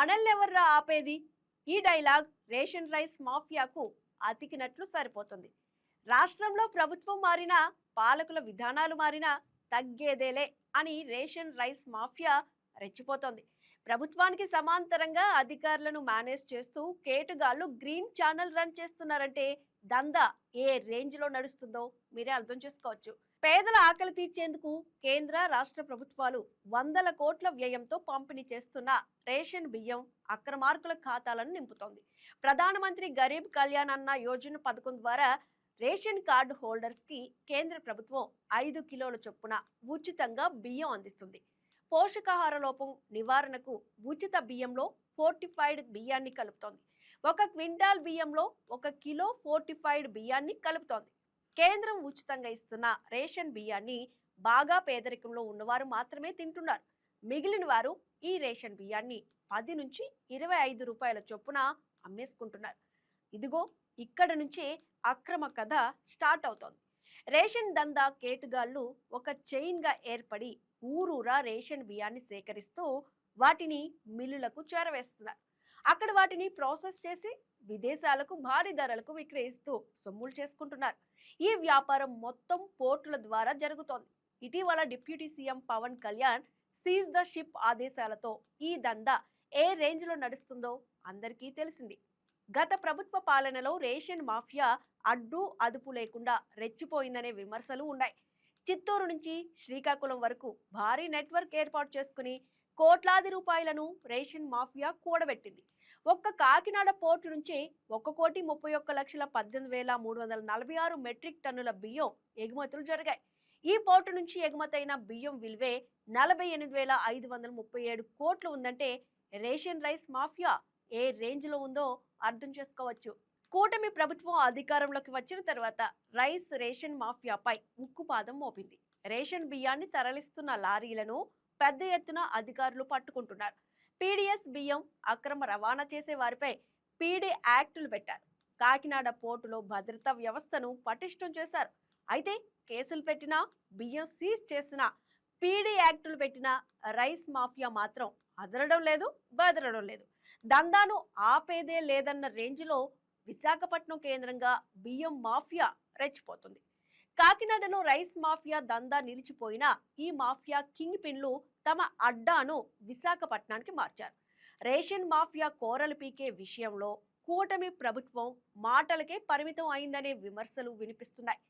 మనల్నెవర్రా ఆపేది? ఈ dialogue ration rice మాఫియాకు అతికినట్లు సరిపోతుంది. రాష్ట్రంలో ప్రభుత్వం మారినా పాలకుల విధానాలు మారినా తగ్గేదేలే అని రేషన్ రైస్ మాఫియా రెచ్చిపోతోంది. ప్రభుత్వానికి సమాంతరంగా అధికారులను మేనేజ్ చేస్తూ కేటుగాళ్ళు గ్రీన్ ఛానల్ రన్ చేస్తున్నారంటే దందా ఏ రేంజ్లో నడుస్తుందో మీరే అర్థం చేసుకోవచ్చు. పేదల ఆకలి తీర్చేందుకు కేంద్ర రాష్ట్ర ప్రభుత్వాలు వందల కోట్ల వ్యయంతో పంపిణీ చేస్తున్న రేషన్ బియ్యం అక్రమార్కుల ఖాతాలను నింపుతోంది. ప్రధానమంత్రి గరీబ్ కళ్యాణ్ అన్న యోజన పథకం ద్వారా రేషన్ కార్డు హోల్డర్స్కి కేంద్ర ప్రభుత్వం ఐదు కిలోల చొప్పున ఉచితంగా బియ్యం అందిస్తుంది. పోషకాహార లోపం నివారణకు ఉచిత బియ్యంలో ఫోర్టిఫైడ్ బియ్యాన్ని కలుపుతోంది. ఒక క్వింటాల్ బియ్యంలో ఒక కిలో ఫోర్టిఫైడ్ బియ్యాన్ని కలుపుతోంది. కేంద్రం ఉచితంగా ఇస్తున్న రేషన్ బియ్యాన్ని బాగా పేదరికంలో ఉన్నవారు మాత్రమే తింటున్నారు. మిగిలిన వారు ఈ రేషన్ బియ్యాన్ని పది నుంచి ఇరవై ఐదు రూపాయల చొప్పున అమ్మేసుకుంటున్నారు. ఇదిగో ఇక్కడ నుంచే అక్రమ కథ స్టార్ట్ అవుతోంది. రేషన్ దందా కేటుగాళ్ళు ఒక చైన్గా ఏర్పడి ఊరూరా రేషన్ బియ్యాన్ని సేకరిస్తూ వాటిని మిల్లులకు చేరవేస్తున్నారు. అక్కడ వాటిని ప్రాసెస్ చేసి విదేశాలకు భారీ ధరలకు విక్రయిస్తూ సొమ్ములు చేసుకుంటున్నారు. ఈ వ్యాపారం మొత్తం పోర్టుల ద్వారా జరుగుతోంది. ఇటీవల deputy CM Pawan Kalyan seize the ship ఆదేశాలతో ఈ దందా ఏ రేంజ్లో నడుస్తుందో అందరికీ తెలిసింది. గత ప్రభుత్వ పాలనలో రేషన్ మాఫియా అడ్డు అదుపు లేకుండా రెచ్చిపోయిందనే విమర్శలు ఉన్నాయి. చిత్తూరు నుంచి శ్రీకాకుళం వరకు భారీ నెట్వర్క్ ఏర్పాటు చేసుకుని కోట్లాది రూపాయలను రేషన్ మాఫియా కూడబెట్టింది. ఒక్క కాకినాడ పోర్టు నుంచి ఒక కోటి ముప్పై ఒక్క లక్షల పద్దెనిమిది వేల మూడు వందల నలభై ఆరు మెట్రిక్ టన్నుల బియ్యం ఎగుమతులు జరిగాయి. ఈ పోర్టు నుంచి ఎగుమతైన బియ్యం విలువే నలభై ఎనిమిది వేల ఐదు వందల ముప్పై ఏడు కోట్లు ఉందంటే రేషన్ రైస్ మాఫియా ఏ రేంజ్లో ఉందో అర్థం చేసుకోవచ్చు. కూటమి ప్రభుత్వం అధికారంలోకి వచ్చిన తర్వాత రైస్ రేషన్ మాఫియాపై ఉక్కుపాదం మోపింది. రేషన్ బియ్యాన్ని తరలిస్తున్న లారీలను పెద్ద ఎత్తున అధికారులు పట్టుకుంటున్నారు. పీడిఎస్ బియ్యం అక్రమ రవాణా చేసే వారిపై పీడీ యాక్టులు పెట్టారు. కాకినాడ పోర్టులో భద్రతా వ్యవస్థను పటిష్టం చేశారు. అయితే కేసులు పెట్టినా బియ్యం సీజ్ చేసినా పీడీ యాక్టులు పెట్టిన రైస్ మాఫియా మాత్రం అదరడం లేదు బెదరడం లేదు. దందాను ఆపేదే లేదన్న రేంజ్లో విశాఖపట్నం కేంద్రంగా బియ్యం మాఫియా రెచ్చిపోతుంది. కాకినాడలో రైస్ మాఫియా దందా నిలిచిపోయినా ఈ మాఫియా కింగ్ పిన్లు తమ అడ్డాను విశాఖపట్నానికి మార్చారు. రేషన్ మాఫియా కోరలు పీకే విషయంలో కూటమి ప్రభుత్వం మాటలకే పరిమితం అయిందనే విమర్శలు వినిపిస్తున్నాయి.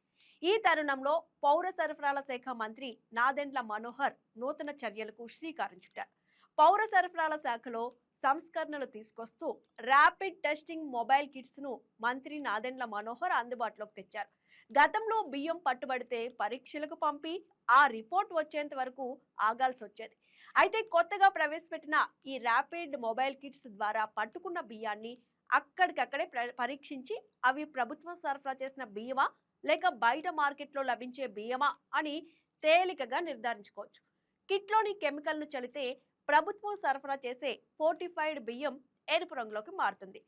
ఈ తరుణంలో పౌర సరఫరాల శాఖ మంత్రి నాదెండ్ల మనోహర్ నూతన చర్యలకు శ్రీకారం చుట్టారు. పౌర సరఫరాల శాఖలో సంస్కరణలు తీసుకొస్తూ ర్యాపిడ్ టెస్టింగ్ మొబైల్ కిట్స్ను మంత్రి నాదెండ్ల మనోహర్ అందుబాటులోకి తెచ్చారు. గతంలో బియ్యం పట్టుబడితే పరీక్షలకు పంపి ఆ రిపోర్ట్ వచ్చేంత వరకు ఆగాల్సి వచ్చేది. అయితే కొత్తగా ప్రవేశపెట్టిన ఈ ర్యాపిడ్ మొబైల్ కిట్స్ ద్వారా పట్టుకున్న బియ్యాన్ని అక్కడికక్కడే పరీక్షించి అవి ప్రభుత్వం సరఫరా చేసిన బియ్యమా లేక బయట మార్కెట్లో లభించే బియ్యమా అని తేలికగా నిర్ధారించుకోవచ్చు. కిట్లోని కెమికల్ను చలితే ప్రభుత్వం సరఫరా చేసే ఫోర్టిఫైడ్ బియ్యం ఎరుపు రంగులోకి మారుతుంది.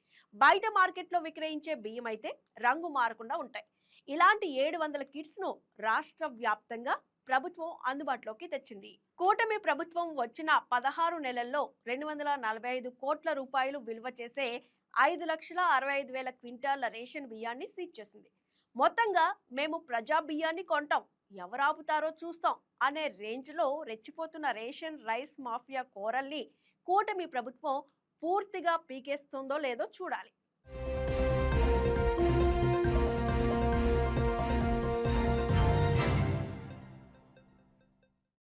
బయట మార్కెట్లో విక్రయించే బియ్యం అయితే రంగు మారకుండా ఉంటాయి. ఇలాంటి ఏడు వందల కిట్స్ను రాష్ట్ర వ్యాప్తంగా ప్రభుత్వం అందుబాటులోకి తెచ్చింది. కూటమి ప్రభుత్వం వచ్చిన పదహారు నెలల్లో రెండు వందల నలభై ఐదు కోట్ల రూపాయలు విలువ చేసే ఐదు లక్షల అరవై ఐదు వేల క్వింటాళ్ళ రేషన్ బియ్యాన్ని సీజ్ చేసింది. మొత్తంగా మేము ప్రజా బియ్యాన్ని కొంటాం. ఎవరాపుతారో చూస్తాం అనే రేంజ్లో రెచ్చిపోతున్న రేషన్ రైస్ మాఫియా కోరల్ని కూటమి ప్రభుత్వం పూర్తిగా పీకేస్తుందో లేదో చూడాలి.